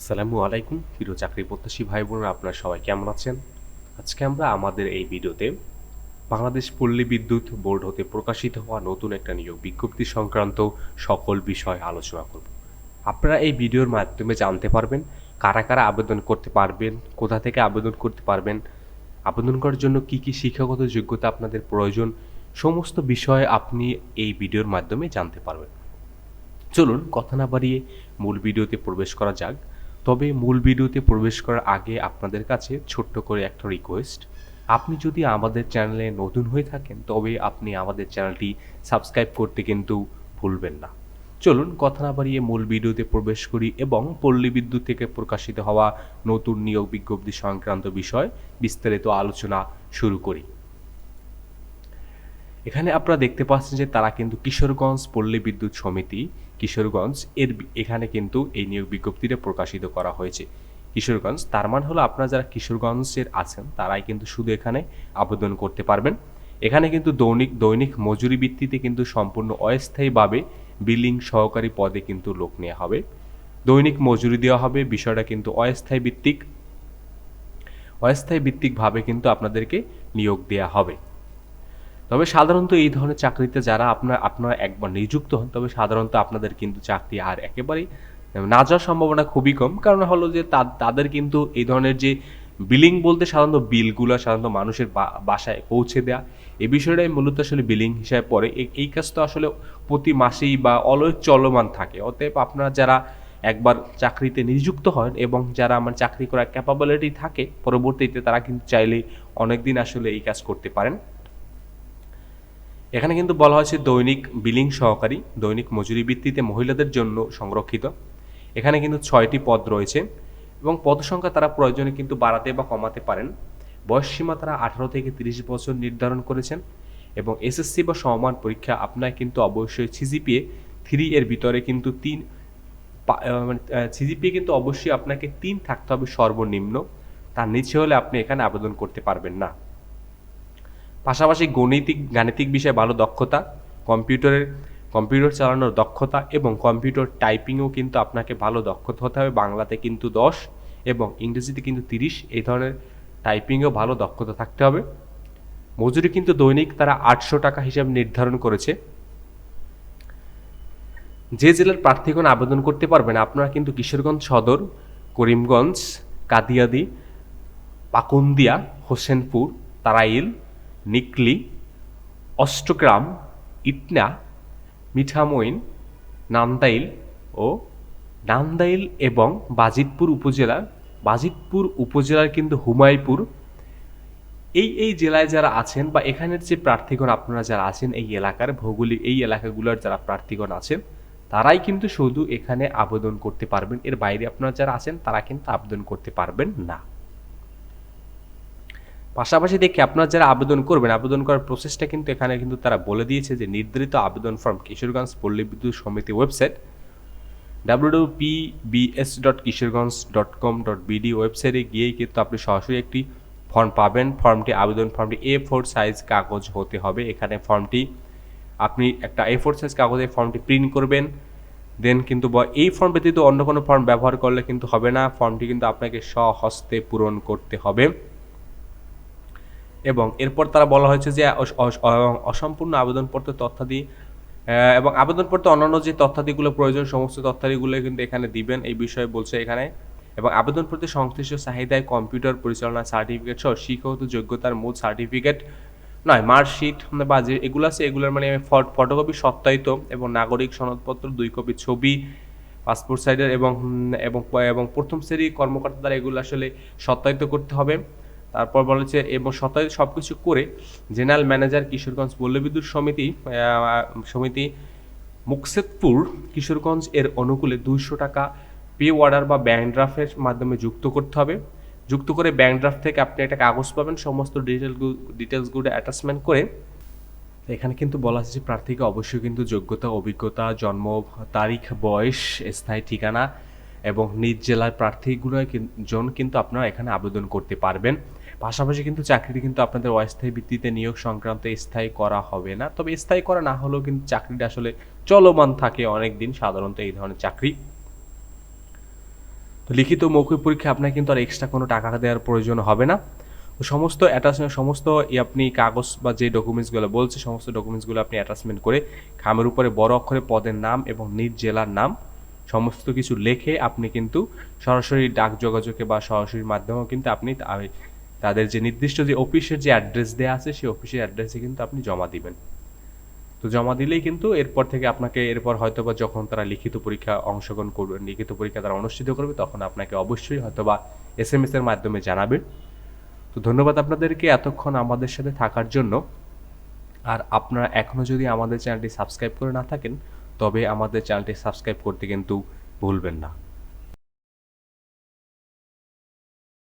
আসসালামু আলাইকুম, প্রিয় চাকরি প্রত্যাশী ভাই বোনেরা আপনারা সবাই কেমন আছেন? আজকে আমরা আমাদের এই ভিডিওতে বাংলাদেশ পল্লী বিদ্যুৎ বোর্ড হতে প্রকাশিত হওয়া নতুন একটা নিয়োগ বিজ্ঞপ্তি সংক্রান্ত সকল বিষয় আলোচনা করব। আপনারা এই ভিডিওর মাধ্যমে জানতে পারবেন কারা কারা আবেদন করতে পারবেন, কোথা থেকে আবেদন করতে পারবেন, আবেদন করার জন্য কি কি শিক্ষাগত যোগ্যতা আপনাদের প্রয়োজন, সমস্ত বিষয় আপনি এই ভিডিওর মাধ্যমে জানতে পারবেন। চলুন, কথা না বাড়িয়ে মূল ভিডিওতে প্রবেশ করা যাক। তবে মূল ভিডিওতে প্রবেশ করার আগে আপনাদের কাছে ছোট্ট করে একটা রিকোয়েস্ট আপনি যদি আমাদের চ্যানেলে নতুন হয়ে থাকেন, তবে আপনি আমাদের চ্যানেলটি সাবস্ক্রাইব করতে কিন্তু ভুলবেন না। চলুন কথা না বাড়িয়ে মূল ভিডিওতে প্রবেশ করি এবং পল্লী বিদ্যুৎ থেকে প্রকাশিত হওয়া নতুন নিয়োগ বিজ্ঞপ্তি সংক্রান্ত বিষয় বিস্তারিত আলোচনা শুরু করি। এখানে আপনারা দেখতে পাচ্ছেন যে তারা কিন্তু কিশোরগঞ্জ পল্লী বিদ্যুৎ সমিতি কিশোরগঞ্জ এর এখানে কিন্তু এই নিয়োগ বিজ্ঞপ্তিটা প্রকাশিত করা হয়েছে। কিশোরগঞ্জ, তার মানে হলো আপনারা যারা কিশোরগঞ্জের আছেন, তারাই কিন্তু শুধু এখানে আবেদন করতে পারবেন। এখানে কিন্তু দৈনিক দৈনিক মজুরি ভিত্তিতে কিন্তু সম্পূর্ণ অস্থায়ীভাবে বিলিং সহকারী পদে কিন্তু লোক নেওয়া হবে। দৈনিক মজুরি দেওয়া হবে, বিষয়টা কিন্তু অস্থায়ী ভিত্তিক। অস্থায়ী ভিত্তিকভাবে কিন্তু আপনাদেরকে নিয়োগ দেওয়া হবে। তবে সাধারণত এই ধরনের চাকরিতে যারা আপনার, আপনারা একবার নিযুক্ত হন, তবে সাধারণত আপনাদের কিন্তু চাকরি আর একেবারেই না যাওয়ার সম্ভাবনা খুবই কম। কারণ হলো যে তাদের কিন্তু এই ধরনের যে বিলিং বলতে সাধারণত বিলগুলো সাধারণত মানুষের বাসায় পৌঁছে দেওয়া এই বিষয়টাই মূলত আসলে বিলিং হিসাবে পড়ে। এই- কাজ তো আসলে প্রতি মাসেই বা অলওয়েজ চলমান থাকে। অতএব আপনারা যারা একবার চাকরিতে নিযুক্ত হন এবং যারা আমার চাকরি করার ক্যাপাবিলিটি থাকে, পরবর্তীতে তারা কিন্তু চাইলে অনেকদিন আসলে এই কাজ করতে পারেন। এখানে কিন্তু বলা হয়েছে দৈনিক বিলিং সহকারী, দৈনিক মজুরি ভিত্তিতে মহিলাদের জন্য সংরক্ষিত। এখানে কিন্তু ছয়টি পদ রয়েছে এবং পদ সংখ্যা তারা প্রয়োজনে কিন্তু বাড়াতে বা কমাতে পারেন। বয়স সীমা তারা আঠারো থেকে তিরিশ বছর নির্ধারণ করেছেন এবং এসএসসি বা সমমান পরীক্ষা আপনার কিন্তু অবশ্যই সিজিপিএ থ্রি এর ভিতরে কিন্তু তিন মানে সিজিপিএ কিন্তু অবশ্যই আপনাকে তিন থাকতে হবে সর্বনিম্ন। তার নিচে হলে আপনি এখানে আবেদন করতে পারবেন না। পাশাপাশি গণিতিক, গাণিতিক বিষয়ে ভালো দক্ষতা, কম্পিউটারের, কম্পিউটার চালানোর দক্ষতা এবং কম্পিউটার টাইপিংও কিন্তু আপনাকে ভালো দক্ষতা হতে হবে। বাংলাতে কিন্তু দশ এবং ইংরেজিতে কিন্তু তিরিশ, এই ধরনের টাইপিংয়েও ভালো দক্ষতা থাকতে হবে। মজুরি কিন্তু দৈনিক তারা আটশো টাকা হিসাবে নির্ধারণ করেছে। যে জেলার প্রার্থীগণ আবেদন করতে পারবেন, আপনারা কিন্তু কিশোরগঞ্জ সদর, করিমগঞ্জ, কাদিয়াদি, পাকুন্দিয়া, হোসেনপুর, তারাইল নিকলি অষ্টগ্রাম ইটনা, মিঠামইন, নান্দাইল ও নান্দাইল এবং বাজিতপুর উপজেলা বাজিতপুর উপজেলার কিন্তু হুমায়পুর এই এই জেলায় যারা আছেন বা এখানের যে প্রার্থীগণ আপনারা যারা আছেন এই এলাকার, ভৌগোলিক, এই এলাকাগুলোর যারা প্রার্থীগণ আছেন, তারাই কিন্তু শুধু এখানে আবেদন করতে পারবেন। এর বাইরে আপনারা যারা আছেন, তারা কিন্তু আবেদন করতে পারবেন না। পাশাপাশি দেখি আপনারা যারা আবেদন করবেন, আবেদন করার প্রসেসটা কিন্তু এখানে কিন্তু তারা বলে দিয়েছে যে নির্ধারিত আবেদন ফর্ম কিশোরগঞ্জ পল্লী বিদ্যুৎ সমিতি website WWW PBS dot Kishoreganj dot com dot BD ওয়েবসাইটে গিয়েই কিন্তু আপনি সরাসরি একটি ফর্ম পাবেন। ফর্মটি আবেদন ফর্মটি এ ফোর সাইজ কাগজ হতে হবে। এখানে ফর্মটি আপনি একটা এ ফোর সাইজ কাগজে ফর্মটি প্রিন্ট করবেন। দেন কিন্তু এই ফর্ম ব্যতীত অন্য কোনো ফর্ম ব্যবহার করলে কিন্তু হবে না। ফর্মটি কিন্তু আপনাকে স্বহস্তে পূরণ করতে হবে। এবং এরপর তারা বলা হয়েছে যে অসম্পূর্ণ আবেদনপত্র তথ্যাদি এবং আবেদনপত্রে অন্যান্য যে তথ্যাদিগুলো প্রয়োজন, সমস্ত তথ্যাদিগুলো কিন্তু এখানে দিবেন, এই বিষয়ে বলছে এখানে। এবং আবেদনপত্রে সংশ্লিষ্ট চাহিদায় কম্পিউটার পরিচালনা সার্টিফিকেট সহ শিক্ষাগত যোগ্যতার মূল সার্টিফিকেট নয়, মার্কশিট বা যে এগুলো আছে, এগুলোর মানে ফটোকপি সত্যায়িত এবং নাগরিক সনদপত্র, দুই কপি ছবি, পাসপোর্ট সাইডের এবং এবং এবং প্রথম শ্রেণির কর্মকর্তা দ্বারা এগুলো আসলে সত্যায়িত করতে হবে। তারপর বলেছে এবং সত্যায়িত সব কিছু করে জেনারেল ম্যানেজার কিশোরগঞ্জ পল্লবিদ্যুৎ সমিতি সমিতি মুকসেদপুর কিশোরগঞ্জ এর অনুকূলে দুইশো টাকা পে অর্ডার বা ব্যাংক ড্রাফটের মাধ্যমে যুক্ত করতে হবে। যুক্ত করে ব্যাংক ড্রাফট থেকে আপনি একটা কাগজ পাবেন, সমস্ত ডিটেল ডিটেলসগুলো অ্যাটাচমেন্ট করে। এখানে কিন্তু বলা আছে যে প্রার্থীকে অবশ্যই কিন্তু যোগ্যতা, অভিজ্ঞতা, জন্ম, তারিখ, বয়স, স্থায়ী ঠিকানা এবং নিজ জেলার প্রার্থীগুলো জন কিন্তু আপনারা এখানে আবেদন করতে পারবেন। পাশাপাশি কিন্তু চাকরিটি কিন্তু আপনাদের অস্থায়ী ভিত্তিতে নিয়োগ সংক্রান্ত স্থায়ী করা হবে না। তবে স্থায়ী করা না হলেও কিন্তু চাকরিটা আসলে চলমান থাকে অনেক দিন সাধারণত এই ধরনের চাকরি। তো লিখিত মৌখিক পরীক্ষা আপনার কিন্তু আর এক্সট্রা কোনো টাকা দেওয়ার প্রয়োজন হবে না। সমস্ত অ্যাটাচমেন্ট সমস্ত আপনি কাগজ বা যে ডকুমেন্টসগুলো বলছে, সমস্ত ডকুমেন্টসগুলো আপনি অ্যাটাচমেন্ট করে খামের উপরে বড় অক্ষরে পদের নাম এবং নিজ জেলার নাম, সমস্ত কিছু লেখে আপনি কিন্তু সরাসরি ডাক যোগাযোগে বা সরাসরি মাধ্যমেও কিন্তু আপনি তাদের যে নির্দিষ্ট যে অফিসের যে অ্যাড্রেস দেওয়া আছে, সেই অফিসের অ্যাড্রেসে কিন্তু আপনি জমা দিবেন। তো জমা দিলেই কিন্তু এরপর থেকে আপনাকে, এরপর হয়তোবা যখন তারা লিখিত পরীক্ষা অংশগ্রহণ করবে, লিখিত পরীক্ষা তারা অনুষ্ঠিত করবে, তখন আপনাকে অবশ্যই হয়তোবা এস এম এর মাধ্যমে জানাবে তো ধন্যবাদ আপনাদেরকে এতক্ষণ আমাদের সাথে থাকার জন্য। আর আপনারা এখনও যদি আমাদের চ্যানেলটি সাবস্ক্রাইব করে না থাকেন, তবে আমাদের চ্যানেলটি সাবস্ক্রাইব করতে কিন্তু ভুলবেন না।